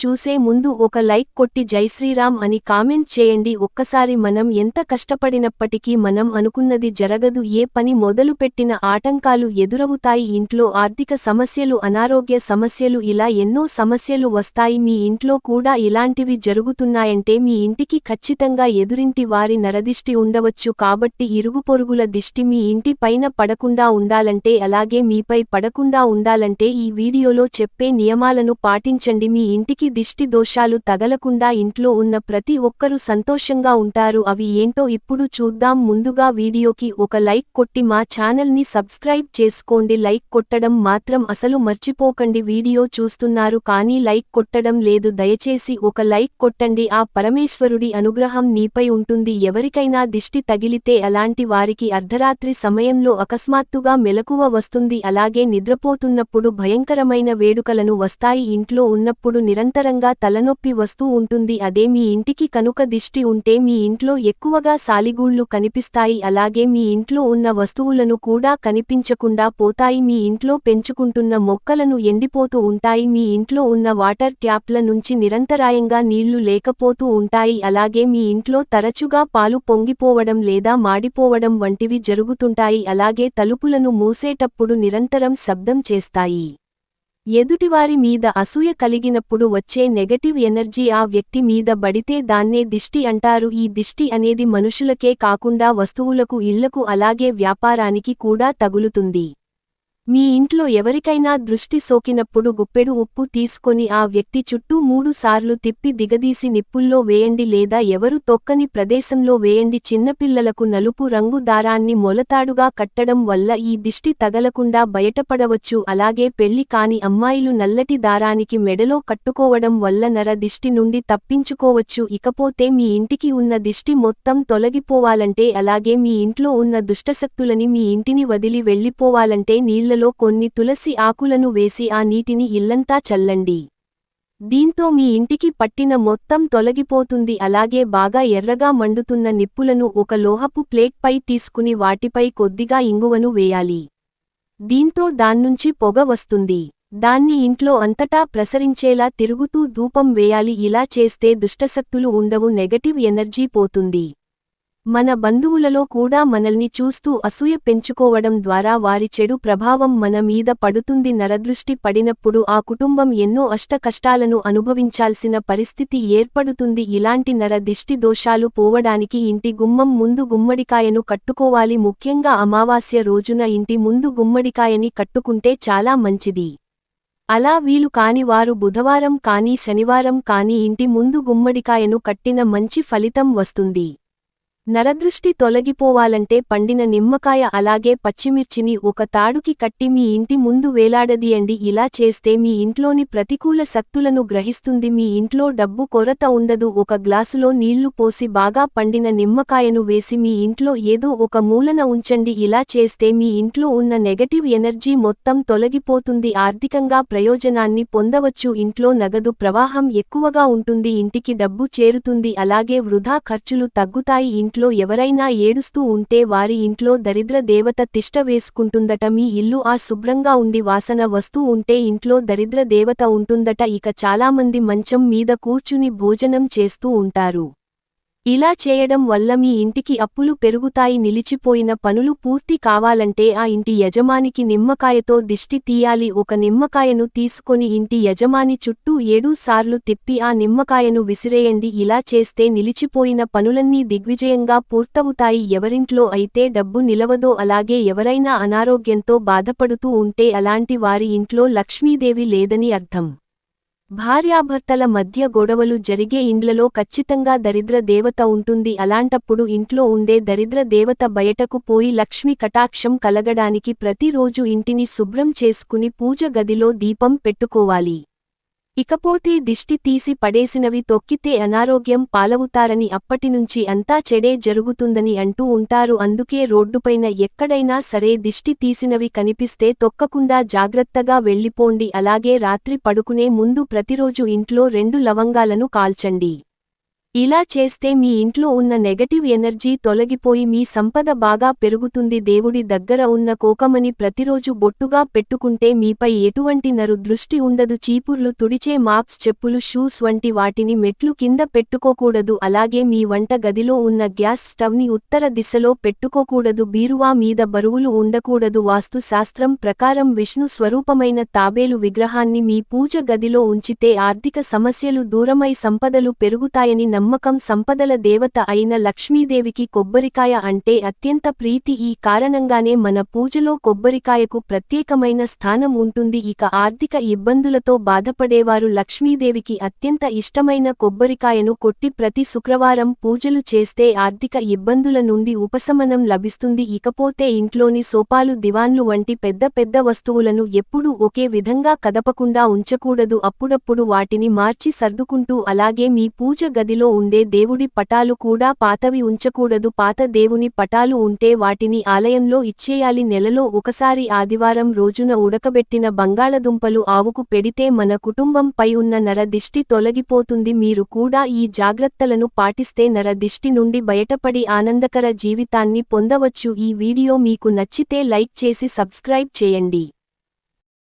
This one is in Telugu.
చూసే ముందు ఒక లైక్ కొట్టి జై శ్రీరామ్ అని కామెంట్ చేయండి. ఒక్కసారి మనం ఎంత కష్టపడినప్పటికీ మనం అనుకున్నది జరగదు. ఏ పని మొదలుపెట్టిన ఆటంకాలు ఎదురవుతాయి. ఇంట్లో ఆర్థిక సమస్యలు అనారోగ్య సమస్యలు ఇలా ఎన్నో సమస్యలు వస్తాయి. మీ ఇంట్లో కూడా ఇలాంటివి జరుగుతున్నాయంటే మీ ఇంటికి ఖచ్చితంగా ఎదురింటి వారి నరదిష్టి ఉండవచ్చు. కాబట్టి ఇరుగు పొరుగుల దిష్టి మీ ఇంటి పైన పడకుండా ఉండాలంటే అలాగే మీపై పడకుండా ఉండాలంటే ఈ వీడియోలో చెప్పే నియమాలను పాటించండి. మీ ఇంటికి దిష్టి దోషాలు తగలకుండా ఇంట్లో ఉన్న ప్రతి ఒక్కరూ సంతోషంగా ఉంటారు. అవి ఏంటో ఇప్పుడు చూద్దాం. ముందుగా వీడియోకి ఒక లైక్ కొట్టి మా ఛానల్ని సబ్స్క్రైబ్ చేసుకోండి. లైక్ కొట్టడం మాత్రం అసలు మర్చిపోకండి. వీడియో చూస్తున్నారు కానీ లైక్ కొట్టడం లేదు. దయచేసి ఒక లైక్ కొట్టండి. ఆ పరమేశ్వరుడి అనుగ్రహం నీపై ఉంటుంది. ఎవరికైనా దిష్టి తగిలితే అలాంటి వారికి అర్ధరాత్రి సమయంలో అకస్మాత్తుగా మెలకువ వస్తుంది. అలాగే నిద్రపోతున్నప్పుడు భయంకరమైన వేడుకలను వస్తాయి. ఇంట్లో ఉన్నప్పుడు నిరంతరం నిరంతరంగా తలనొప్పి వస్తూ ఉంటుంది. అదే మీ ఇంటికి కనుక దిష్టి ఉంటే మీ ఇంట్లో ఎక్కువగా సాలిగూళ్ళు కనిపిస్తాయి. అలాగే మీ ఇంట్లో ఉన్న వస్తువులను కూడా కనిపించకుండా పోతాయి. మీ ఇంట్లో పెంచుకుంటున్న మొక్కలను ఎండిపోతూ ఉంటాయి. మీ ఇంట్లో ఉన్న వాటర్ ట్యాప్ల నుంచి నిరంతరాయంగా నీళ్ళు లేకపోతూ ఉంటాయి. అలాగే మీ ఇంట్లో తరచుగా పాలు పొంగిపోవడం లేదా మాడిపోవడం వంటివి జరుగుతుంటాయి. అలాగే తలుపులను మూసేటప్పుడు నిరంతరం శబ్దం చేస్తాయి. ఎదుటివారి మీద అసూయ కలిగినప్పుడు వచ్చే నెగటివ్ ఎనర్జీ ఆ వ్యక్తి మీద బడితే దాన్నే దిష్టి అంటారు. ఈ దిష్టి అనేది మనుషులకే కాకుండా వస్తువులకు ఇళ్ళకు అలాగే వ్యాపారానికి కూడా తగులుతుంది. మీ ఇంట్లో ఎవరికైనా దృష్టి సోకినప్పుడు గుప్పెడు ఉప్పు తీసుకొని ఆ వ్యక్తి చుట్టూ మూడు సార్లు తిప్పి దిగదీసి నిప్పుల్లో వేయండి లేదా ఎవరు తొక్కని ప్రదేశంలో వేయండి చిన్నపిల్లలకు నలుపు రంగు దారాన్ని మొలతాడుగా కట్టడం వల్ల ఈ దిష్టి తగలకుండా బయటపడవచ్చు. అలాగే పెళ్ళి కాని అమ్మాయిలు నల్లటి దారానికి మెడలో కట్టుకోవడం వల్ల నర దిష్టి నుండి తప్పించుకోవచ్చు. ఇకపోతే మీ ఇంటికి ఉన్న దిష్టి మొత్తం తొలగిపోవాలంటే అలాగే మీ ఇంట్లో ఉన్న దుష్టశక్తులని మీ ఇంటిని వదిలి వెళ్ళిపోవాలంటే నీళ్ళ నీళ్ళలో కొన్ని తులసి ఆకులను వేసి ఆ నీటిని ఇల్లంతా చల్లండి. దీంతో మీ ఇంటికి పట్టిన మొత్తం తొలగిపోతుంది. అలాగే బాగా ఎర్రగా మండుతున్న నిప్పులను ఒక లోహపు ప్లేట్పై తీసుకుని వాటిపై కొద్దిగా ఇంగువను వేయాలి. దీంతో దాన్నుంచి పొగ వస్తుంది. దాన్ని ఇంట్లో అంతటా ప్రసరించేలా తిరుగుతూ ధూపం వేయాలి. ఇలా చేస్తే దుష్టశక్తులు ఉండవు నెగటివ్ ఎనర్జీ పోతుంది. మన బంధువులలో కూడా మనల్ని చూస్తూ అసూయ పెంచుకోవడం ద్వారా వారి చెడు ప్రభావం మన మీద పడుతుంది. నరదృష్టి పడినప్పుడు ఆ కుటుంబం ఎన్నో అష్ట కష్టాలను అనుభవించాల్సిన పరిస్థితి ఏర్పడుతుంది. ఇలాంటి నర దిష్టి దోషాలు పోవడానికి ఇంటి గుమ్మం ముందు గుమ్మడికాయను కట్టుకోవాలి. ముఖ్యంగా అమావాస్య రోజున ఇంటి ముందు గుమ్మడికాయని కట్టుకుంటే చాలా మంచిది. అలా వీలు కాని వారు బుధవారం కానీ శనివారం కానీ ఇంటి ముందు గుమ్మడికాయను కట్టిన మంచి ఫలితం వస్తుంది. నరదృష్టి తొలగిపోవాలంటే పండిన నిమ్మకాయ అలాగే పచ్చిమిర్చిని ఒక తాడుకి కట్టి మీ ఇంటి ముందు వేలాడదీయండి. ఇలా చేస్తే మీ ఇంట్లోని ప్రతికూల శక్తులను గ్రహిస్తుంది. మీ ఇంట్లో డబ్బు కొరత ఉండదు. ఒక గ్లాసులో నీళ్ళు పోసి బాగా పండిన నిమ్మకాయను వేసి మీ ఇంట్లో ఏదో ఒక మూలన ఉంచండి. ఇలా చేస్తే మీ ఇంట్లో ఉన్న నెగటివ్ ఎనర్జీ మొత్తం తొలగిపోతుంది. ఆర్థికంగా ప్రయోజనాన్ని పొందవచ్చు. ఇంట్లో నగదు ప్రవాహం ఎక్కువగా ఉంటుంది. ఇంటికి డబ్బు చేరుతుంది. అలాగే వృధా ఖర్చులు తగ్గుతాయి. ఇంట్లో ఇంట్లో ఎవరైనా ఏడుస్తూ ఉంటే వారి ఇంట్లో దరిద్ర దేవత తిష్ట వేసుకుంటుందట. మీ ఇల్లు ఆ శుభ్రంగా ఉండి వాసన వస్తూ ఉంటే ఇంట్లో దరిద్ర దేవత ఉంటుందట. ఇక చాలామంది మంచం మీద కూర్చుని భోజనం చేస్తూ ఉంటారు. ఇలా చేయడం వల్ల మీ ఇంటికి అప్పులు పెరుగుతాయి నిలిచిపోయిన పనులు పూర్తి కావాలంటే ఆ ఇంటి యజమానికి నిమ్మకాయతో దిష్టి తీయాలి. ఒక నిమ్మకాయను తీసుకొని ఇంటి యజమాని చుట్టూ ఏడూ సార్లు తిప్పి ఆ నిమ్మకాయను విసిరేయండి. ఇలా చేస్తే నిలిచిపోయిన పనులన్నీ దిగ్విజయంగా పూర్తవుతాయి. ఎవరింట్లో అయితే డబ్బు నిలవదో అలాగే ఎవరైనా అనారోగ్యంతో బాధపడుతూ ఉంటే అలాంటి వారి ఇంట్లో లక్ష్మీదేవి లేదని అర్థం. భార్యాభర్తల మధ్య గొడవలు జరిగే ఇండ్లలో ఖచ్చితంగా దరిద్ర దేవత ఉంటుంది. అలాంటప్పుడు ఇంట్లో ఉండే దరిద్ర దేవత బయటకు పోయి లక్ష్మి కటాక్షం కలగడానికి ప్రతిరోజు ఇంటిని శుభ్రం చేసుకుని పూజ గదిలో దీపం పెట్టుకోవాలి. ఇకపోతే దిష్టి తీసి పడేసినవి తొక్కితే అనారోగ్యం పాలవుతారని అప్పటినుంచి అంతా చెడే జరుగుతుందని అంటూ ఉంటారు. అందుకే రోడ్డుపైన ఎక్కడైనా సరే దిష్టి తీసినవి కనిపిస్తే తొక్కకుండా జాగ్రత్తగా వెళ్ళిపోండి. అలాగే రాత్రి పడుకునే ముందు ప్రతిరోజు ఇంట్లో రెండు లవంగాలను కాల్చండి. ఇలా చేస్తే మీ ఇంట్లో ఉన్న నెగటివ్ ఎనర్జీ తొలగిపోయి మీ సంపద బాగా పెరుగుతుంది. దేవుడి దగ్గర ఉన్న కోకమని ప్రతిరోజు బొట్టుగా పెట్టుకుంటే మీపై ఎటువంటి నరు దృష్టి ఉండదు. చీపుర్లు తుడిచే మాప్స్ చెప్పులు షూస్ వంటి వాటిని మెట్లు కింద పెట్టుకోకూడదు. అలాగే మీ వంట గదిలో ఉన్న గ్యాస్ స్టవ్ని ఉత్తర దిశలో పెట్టుకోకూడదు. బీరువా మీద బరువులు ఉండకూడదు. వాస్తు శాస్త్రం ప్రకారం విష్ణు స్వరూపమైన తాబేలు విగ్రహాన్ని మీ పూజ గదిలో ఉంచితే ఆర్థిక సమస్యలు దూరమై సంపదలు పెరుగుతాయని నమ్మకం సంపదల దేవత అయిన లక్ష్మీదేవికి కొబ్బరికాయ అంటే అత్యంత ప్రీతి. ఈ కారణంగానే మన పూజలో కొబ్బరికాయకు ప్రత్యేకమైన స్థానం ఉంటుంది. ఇక ఆర్థిక ఇబ్బందులతో బాధపడేవారు లక్ష్మీదేవికి అత్యంత ఇష్టమైన కొబ్బరికాయను కొట్టి ప్రతి శుక్రవారం పూజలు చేస్తే ఆర్థిక ఇబ్బందుల నుండి ఉపశమనం లభిస్తుంది. ఇకపోతే ఇంట్లోని సోపాలు దివాన్లు వంటి పెద్ద పెద్ద వస్తువులను ఎప్పుడూ ఒకే విధంగా కదపకుండా ఉంచకూడదు. అప్పుడప్పుడు వాటిని మార్చి సర్దుకుంటూ అలాగే మీ పూజ గదిలో ఉండే దేవుడి పటాలు కూడా పాతవి ఉంచకూడదు. పాత దేవుని పటాలు ఉంటే వాటిని ఆలయంలో ఇచ్చేయాలి. నెలలో ఒకసారి ఆదివారం రోజున ఉడకబెట్టిన బంగాళదుంపలు ఆవుకు పెడితే మన కుటుంబంపై ఉన్న నరదిష్టి తొలగిపోతుంది. మీరు కూడా ఈ జాగ్రత్తలను పాటిస్తే నరదిష్టి నుండి బయటపడి ఆనందకర జీవితాన్ని పొందవచ్చు. ఈ వీడియో మీకు నచ్చితే లైక్ చేసి సబ్స్క్రైబ్ చేయండి.